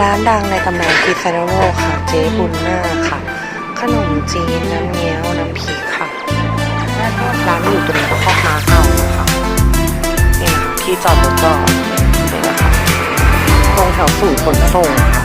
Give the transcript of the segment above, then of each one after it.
ร้านดังในตำนานพิซซ่าโนโลกค่ะ เจ๊บุญนาค่ะ ขนมจีนน้ำเงี้ยวน้ำพริกค่ะ ร้านอยู่ตรงข้อกมาเข้านะคะนี่นะคะที่จอดรถก็นี่นะคะตรงแถวศูนย์ขนส่งค่ะ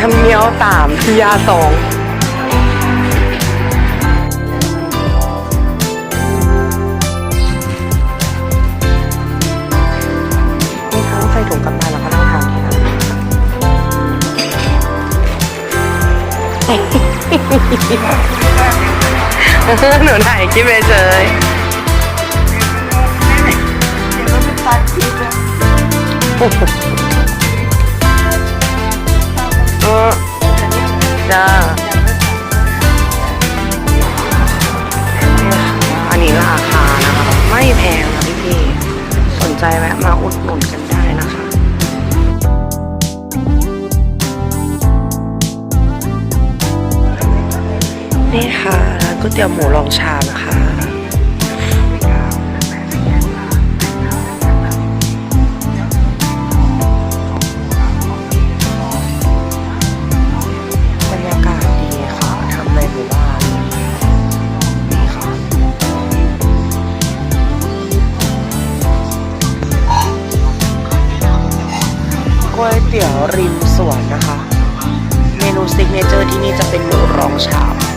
น้ำเงี้ยวสามยาสองมีทั้งใส่ถุงกลับบ้านแล้วก็ต้องทานที่นั่นหนูถ่ายคลิปไปเฉยเดี๋ยว อจ้าอันนี้ราคานะคะไม่แพงนะพี่พี่ๆสนใจแวะมาอุดหนุนกันได้นะคะนี่ค่ะร้านก๋วยเตี๋ยวหมูลองชามค่ะบร ก๋วยเตี๋ยวริมสวนนะคะ เมนูซิกเนเจอร์ที่นี่จะเป็นหมูรองชาม